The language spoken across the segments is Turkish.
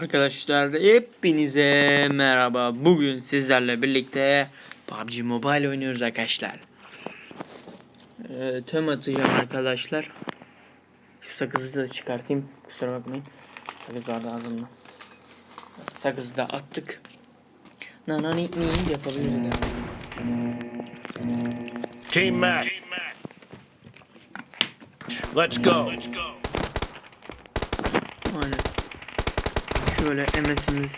Arkadaşlar hepinize merhaba. Bugün sizlerle birlikte PUBG Mobile oynuyoruz arkadaşlar. Ee, tüm atacağım arkadaşlar. Şu sakızı da çıkartayım. Kusura bakmayın. Sakız vardı ağzımda. Sakızı da attık. Nanani ni yapabiliriz ya. Team match. Let's go. Aynen. Şöyle MS'imiz.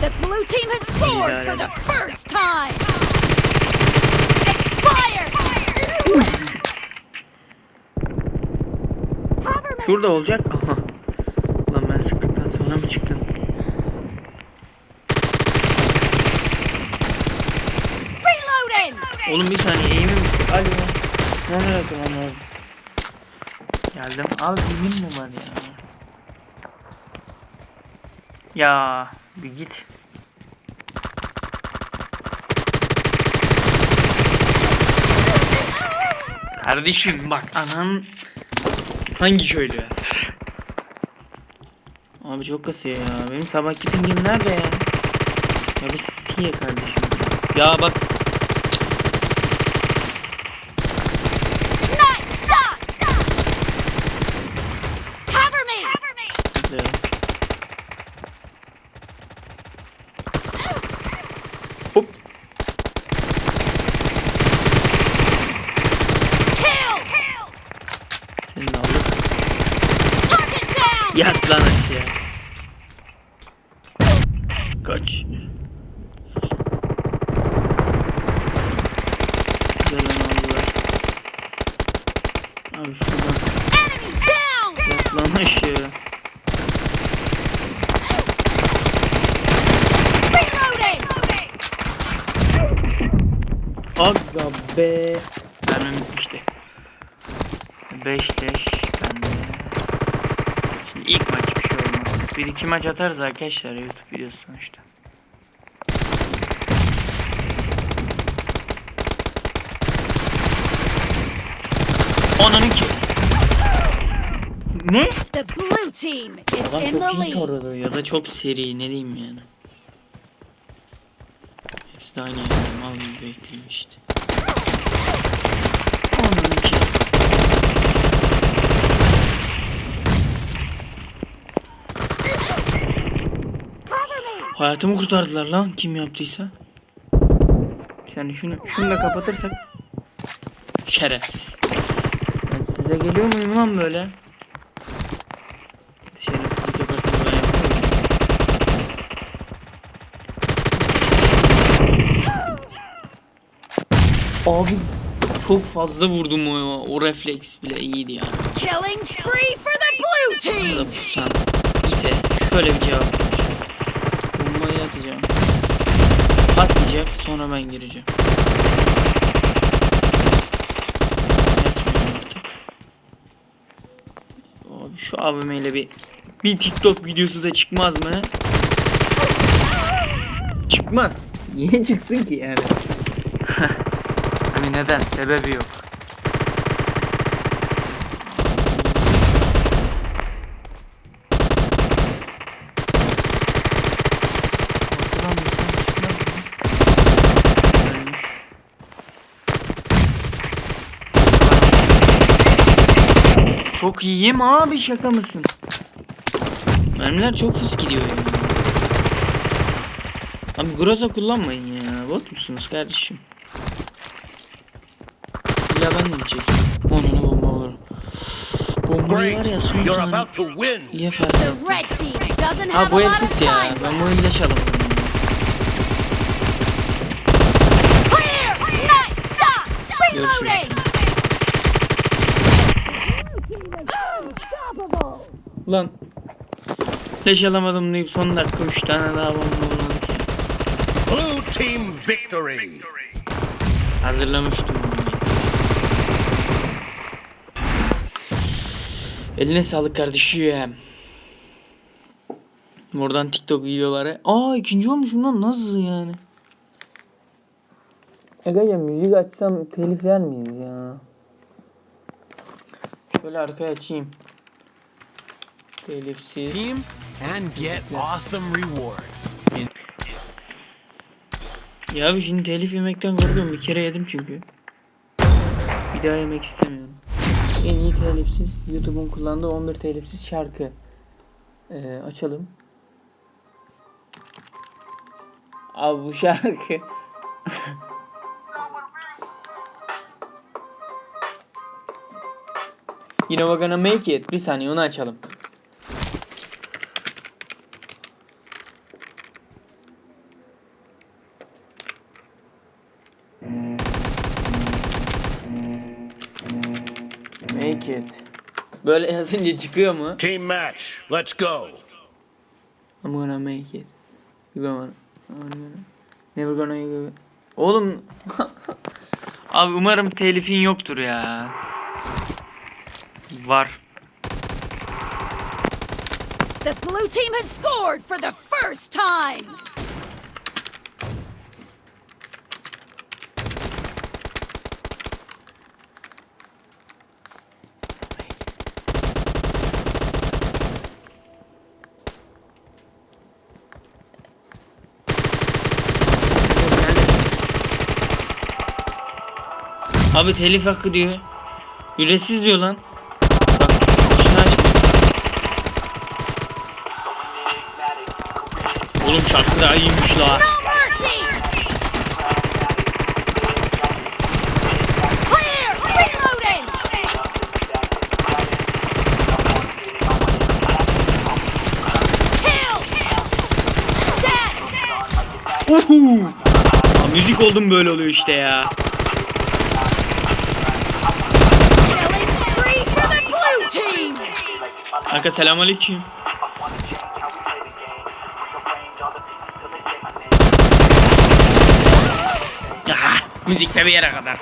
The blue team has scored for the first time! Expired! Şurada olacak. Aha. Ulan ben sıktıktan sonra mı çıktın? Reloading! Oğlum bir saniye eğimim Alo. Ne oluyor lan oğlum? Geldim. Abi eğimim mi var ya? Ya bir git. Kardeşim bak anan hangi köylü? Abi çok kasıyor ya. Benim sabahki pingim nerede ya? Ya bir siye kardeşim. Ya bak Nice shot! Cover me! Güzel. Hop. Kill! Seni de aldık. Target down! Yat lan aşağı. Kaç. Güzel lan aldılar. Abi şuradan Enemy down! yat lan aşağı. Reloading! Aga be. Mermim bitmişti. 5 leş bende. Şimdi ilk maç bir şey olmaz. Bir iki maç atarız arkadaşlar YouTube videosu sonuçta. Onun ki. Ne? The blue team is in the çok iyi lead. ya da çok seri ne diyeyim yani. Hepsi de aynı yani mal gibi bekliyor işte. Onun ki. Hayatımı kurtardılar lan kim yaptıysa. Yani şunu şunu da kapatırsak şerefsiz. Ben size geliyor muyum lan böyle? Şerefsizlik ben. Abi çok fazla vurdum o, o refleks bile iyiydi yani. Killing spree for the blue team! şöyle bir cevap Patlayacak sonra ben gireceğim. Abi şu AVM bir bir TikTok videosu da çıkmaz mı? Çıkmaz. Niye çıksın ki yani? hani neden? Sebebi yok. Ortadan bir şey çıkmaz mı? Ölmüş. Çok iyiyim abi şaka mısın? Mermiler çok fıs gidiyor ya. Abi Groza kullanmayın ya. Bot musunuz kardeşim? Ya ben de gidecektim. Onuna bomba var. Bombayı var ya son You're saniye. about to win. İyi fark The ettim. red team doesn't Ha have a bu el lot of tut ya. time Ben bu left. elde çalamadım. Ulan. Leş alamadım deyip son dakika 3 tane daha bomba ya. Blue team victory. Hazırlamıştım bunu. Eline sağlık kardeşim. Buradan TikTok videoları. Aa ikinci olmuşum lan nasıl yani? Egaca müzik açsam telif yer miyiz ya? Şöyle arkaya açayım. Telifsiz. team and get awesome rewards. Ya abi şimdi telif yemekten korkuyorum. Bir kere yedim çünkü. Bir daha yemek istemiyorum. En iyi telifsiz YouTube'un kullandığı 11 telifsiz şarkı. Ee, açalım. Abi bu şarkı. Yine we're gonna make it. Bir saniye onu açalım. Böyle yazınca çıkıyor mu? Team match. Let's go. I'm gonna make it. You gonna, I'm gonna never gonna you Oğlum Abi umarım telifin yoktur ya. Var. The blue team has scored for the first time. Abi telif hakkı diyor. Ücretsiz diyor lan. Bak şunu açma. Oğlum şarkı daha iyiymiş la. Uhu. Müzik oldum böyle oluyor işte ya. Killing spree for the blue team. Kanka selamünaleyküm. Ah, müzik de bir yere kadar.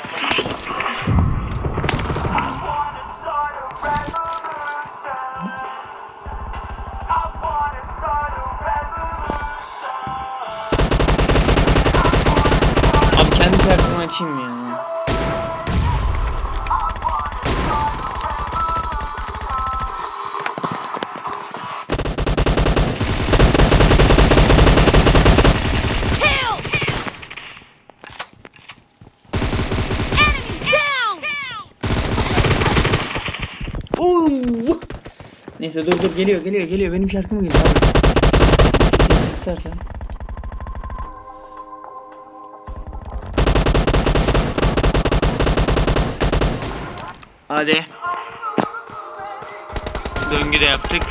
Abi kendi şarkımı açayım ya. Neyse dur dur geliyor geliyor geliyor benim şarkım geliyor abi. İstersen. Hadi. Döngü de yaptık.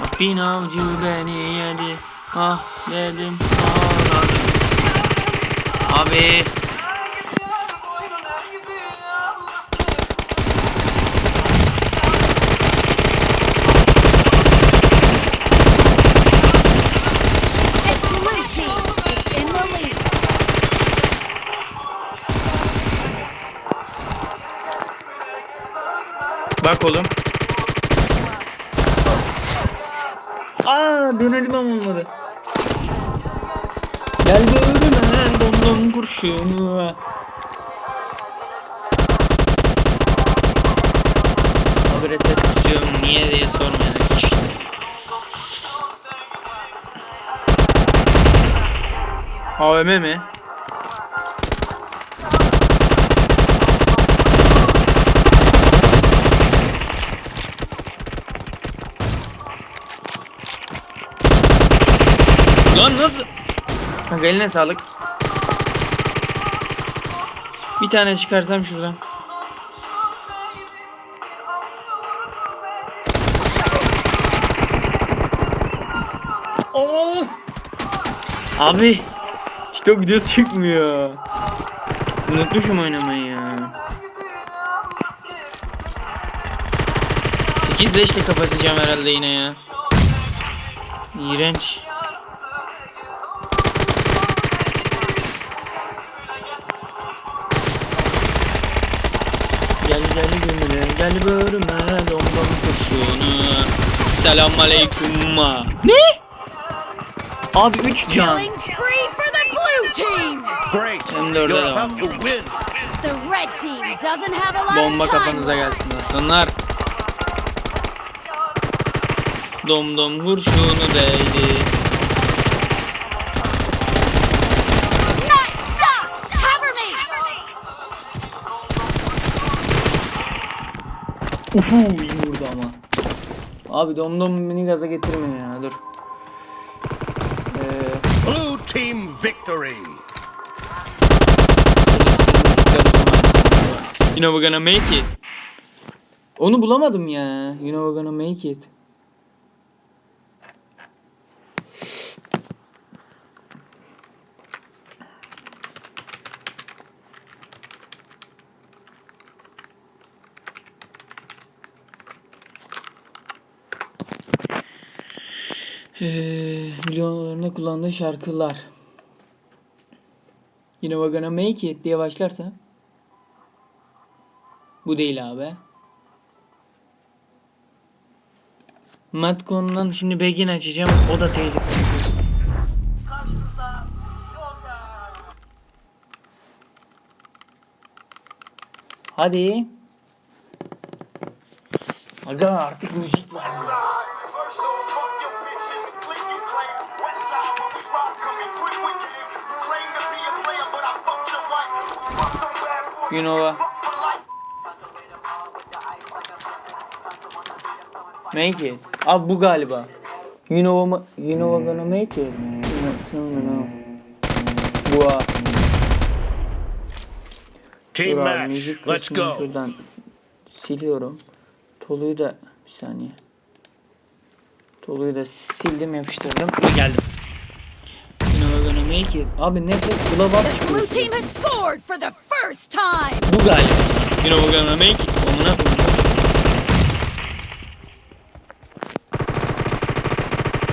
Bak bin avcı beni yedi. Ah dedim ağladım. Abi. Bak oğlum. Aa dönelim ama olmadı. Gel bölüme dondon kurşunu. Habire ses kısıyorum niye diye sormayın hiç. AVM mi? Lan nasıl? Kanka eline sağlık. Bir tane çıkarsam şuradan. Of! Abi TikTok videosu çıkmıyor. Unutmuşum oynamayı ya. 8 ile kapatacağım herhalde yine ya. İğrenç. Gel bölüme lombam kurşunu Selam aleyküm ma Ne? Abi 3 can Killing spree for the blue team. Great. Hem de orada You're devam. about to win. The red team doesn't have a lot Bomba of time kafanıza gelsin aslanlar Dom dom kurşunu değdi. Uhu iyi vurdu ama. Abi dom dom beni gaza getirme ya dur. Ee, Blue team victory. you know we're gonna make it. Onu bulamadım ya. You know we're gonna make it. Ee, milyonlarında kullandığı şarkılar. Yine we're gonna make it diye başlarsa. Bu değil abi. Matkon'dan şimdi Begin açacağım. O da tehlikeli. Hadi. Aga artık müzik var. Life. Make it. Abi bu galiba. You know what, you know what gonna make it. Ne? Bu abi. Team match. Let's go. Şuradan siliyorum. Toluyu da bir saniye. Toluyu da sildim yapıştırdım. Ve geldim. You know we're gonna make it. Abi nefes kulağa The blue team has scored for the first time! Bu galiba. You know we're gonna make it. Amına.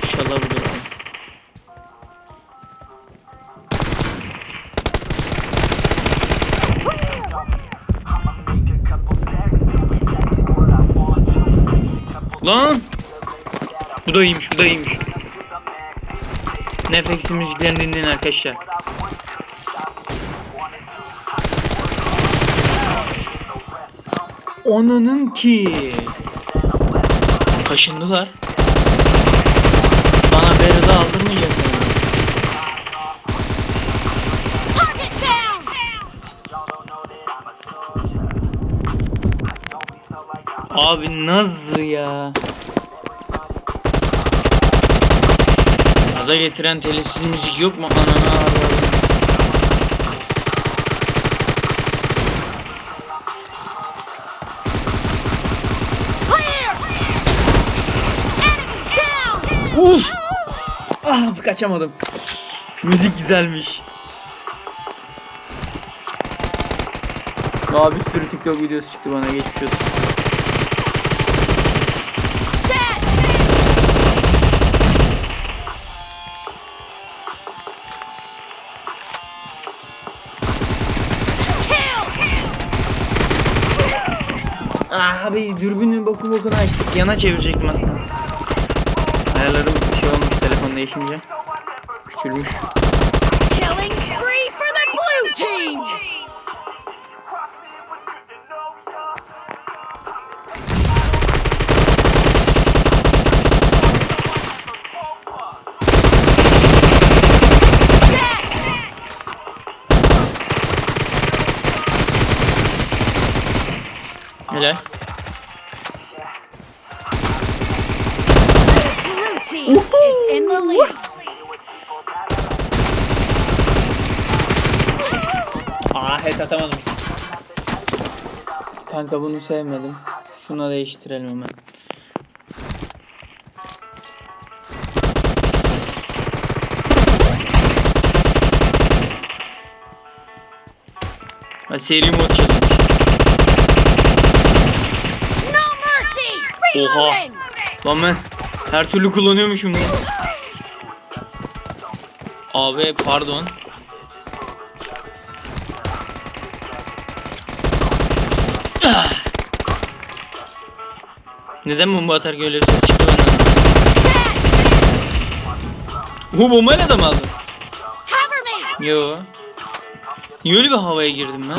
İnşallah budur abi. Lan! Bu da iyiymiş, bu da iyiymiş. Nefeksi müziklerini dinleyin arkadaşlar. Onunun ki. Kaşındılar. Bana Beride aldırmayacaklar. Target down! Abi nasıl ya? Gaza getiren telifsiz müzik yok mu? Ananı ağladım. Clear! Enemy down! Uf! Ah kaçamadım. Müzik güzelmiş. Daha bir sürü TikTok videosu çıktı bana geçmiş olsun. Ah abi dürbünün boku bokunu açtık. Yana çevirecektim aslında. Ayarlarım şey olmuş telefon değişince. Küçülmüş. Killing spree for the blue team! Dead! Helal. Blue team is in the lead. Aa head atamadım. Kanka bunu sevmedim. Şuna değiştirelim hemen. Ha seri mod challenge. No mercy! Oha. Lan ben her türlü kullanıyormuşum bunu. Abi pardon. Neden bomba atarken öyle bir ses çıktı bana? Bu bombayla da mı aldın? Yo. Niye öyle bir havaya girdim ben?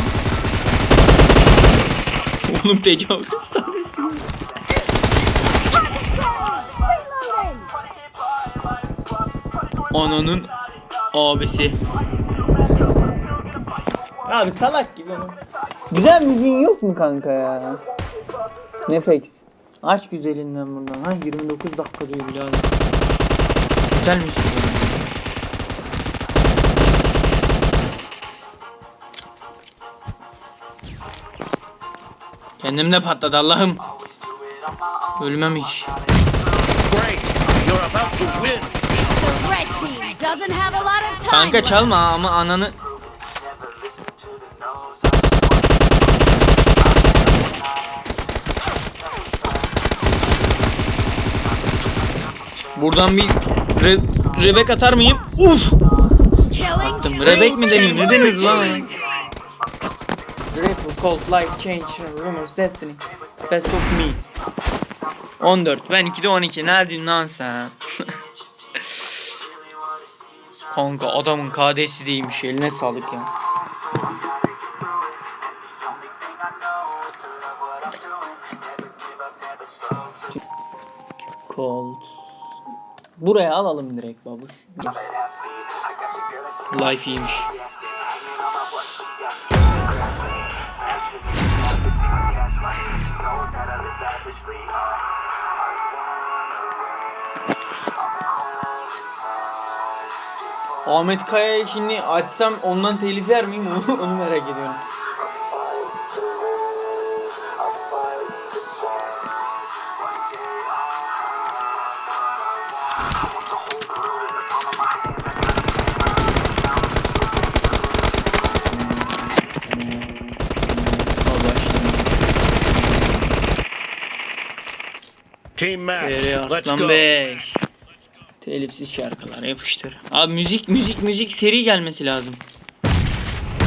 Oğlum tecavüz sahnesi. mi? Ananın abisi. Abi salak gibi ama. Güzel müziğin yok mu kanka ya? Nefex. Aç güzelinden buradan. Ha 29 dakika diyor birader. Güzel müzik. ya. Kendim de patladı Allah'ım. Ölmem hiç. Kanka çalma ama ananı. Buradan bir re rebek atar mıyım? Uf! Spree Rebek mi deniyor? Ne denir lan? Grateful, cold, life, change, rumors, destiny. Best of me. 14. Ben 2'de 12. Neredesin lan sen? Kanka adamın KD'si değilmiş. Eline sağlık ya. Cold. Buraya alalım direkt babuş. Life iyiymiş. Ahmet Kaya'yı şimdi açsam ondan telif yer miyim onu merak ediyorum. Team match. Let's go. Bey? Telifsiz şarkılar yapıştır. Abi müzik müzik müzik seri gelmesi lazım.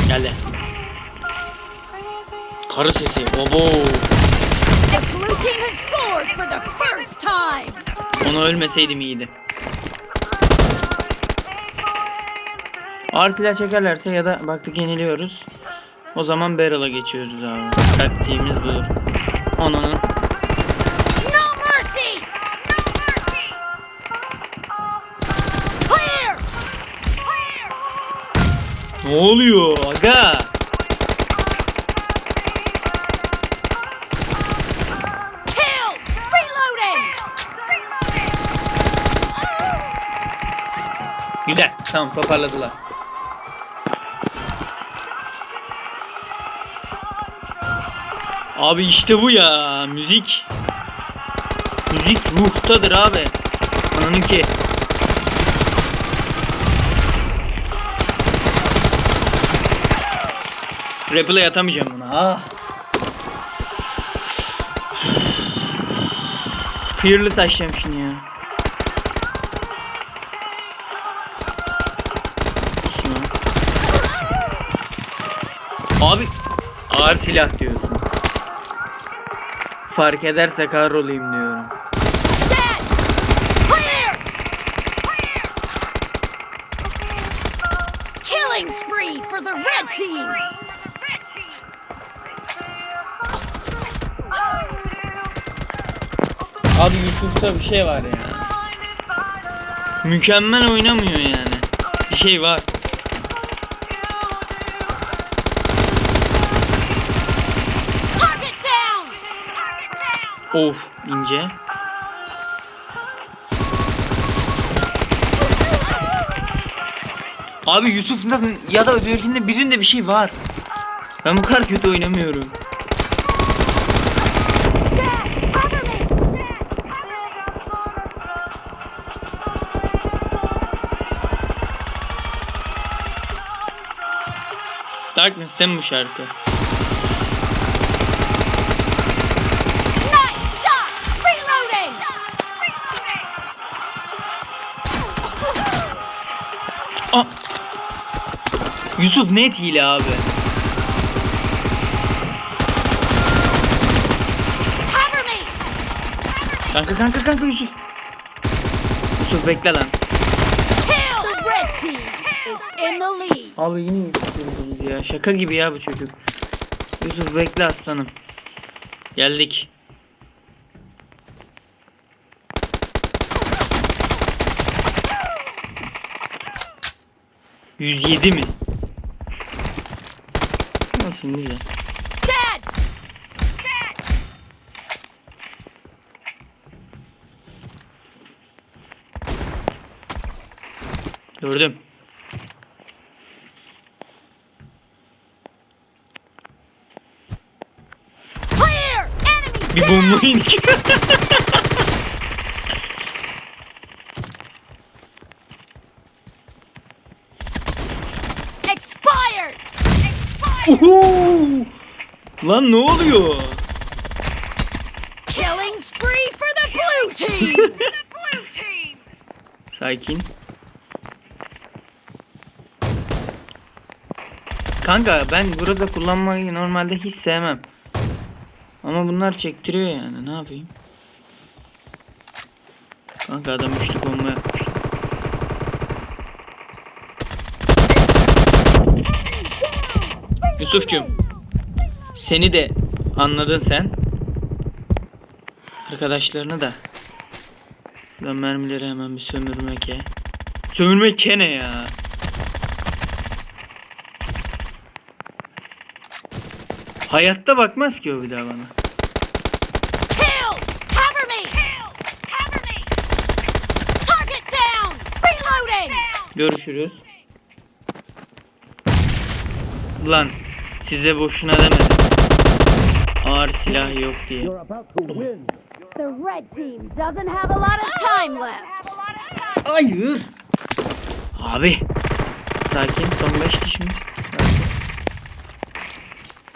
Geldi. Karı sesi. Obo. Onu ölmeseydim iyiydi. Ağır silah çekerlerse ya da baktık yeniliyoruz. O zaman barrel'a geçiyoruz abi. Taktiğimiz budur. Ananın. Ne oluyor aga? Güzel. Tamam toparladılar. Abi işte bu ya. Müzik. Müzik ruhtadır abi. Ananın ki. Replay atamayacağım buna. Ah. Fearless açacağım şimdi ya. Abi ağır silah diyorsun. Fark ederse kahrolayım diyorum. Yusuf'ta bir şey var ya. Mükemmel oynamıyor yani. Bir şey var. Of ince. Abi Yusuf'da ya da öbürkinde birinde bir şey var. Ben bu kadar kötü oynamıyorum. Darkness'te mi bu şarkı? Aa! Yusuf net hile abi. Kanka kanka kanka Yusuf. Yusuf bekle lan. Kill. The red team is in the lead. Abi yine vurdunuz ya. Şaka gibi ya bu çocuk. Yusuf bekle aslanım. Geldik. 107 mi? Olsun güzel. Gördüm. Bir down! bomba indik. Expired! Uhu! Lan ne oluyor? Killing spree for the blue team! Sakin. Kanka ben burada kullanmayı normalde hiç sevmem. Ama bunlar çektiriyor yani ne yapayım? Kanka adam üçlü bomba yapmış. Yusuf'cum seni de anladın sen. Arkadaşlarını da. Ben mermileri hemen bir sömürmek ya. Sömürmek ne ya? Hayatta bakmaz ki o bir daha bana. Görüşürüz. Lan size boşuna demedim. Ağır silah yok diye. The red team doesn't have a lot of time left. Hayır. Abi. Sakin. Son 5 kişi mi?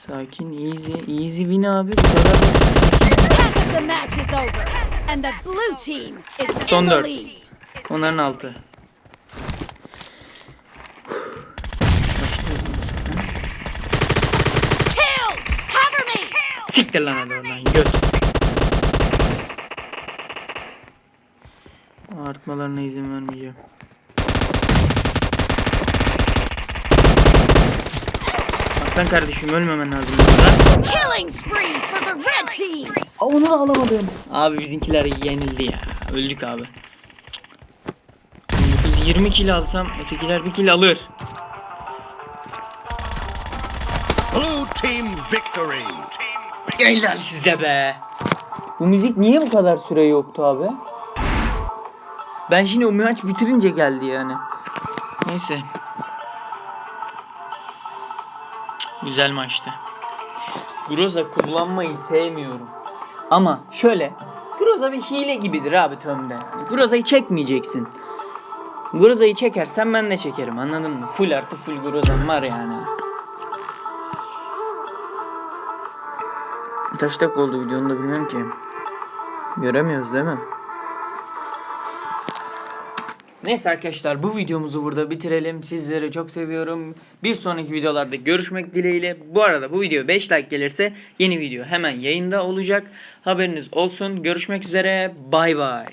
Sakin. Sakin. Easy. Easy win abi. Bu kadar basit. Half of the match is over, and the blue team is Son in the dört. lead. Onların altı. Siktir lan hadi oradan göt. Artmalarına izin vermeyeceğim. Aslan kardeşim ölmemen lazım burada. Killing spree for the red team! Onu da alamadım. Abi bizimkiler yenildi ya. Öldük abi. 20 kill alsam ötekiler bir kill alır. Blue team victory. Helal size be. Bu müzik niye bu kadar süre yoktu abi? Ben şimdi o maç bitirince geldi yani. Neyse. Güzel maçtı. Groza kullanmayı sevmiyorum. Ama şöyle. Groza bir hile gibidir abi tömde. Groza'yı çekmeyeceksin. Groza'yı çekersen ben de çekerim anladın mı? Full artı full Groza'm var yani. Kaç dakika oldu videonun da bilmiyorum ki. Göremiyoruz değil mi? Neyse arkadaşlar bu videomuzu burada bitirelim. Sizleri çok seviyorum. Bir sonraki videolarda görüşmek dileğiyle. Bu arada bu video 5 like gelirse yeni video hemen yayında olacak. Haberiniz olsun. Görüşmek üzere. Bay bay.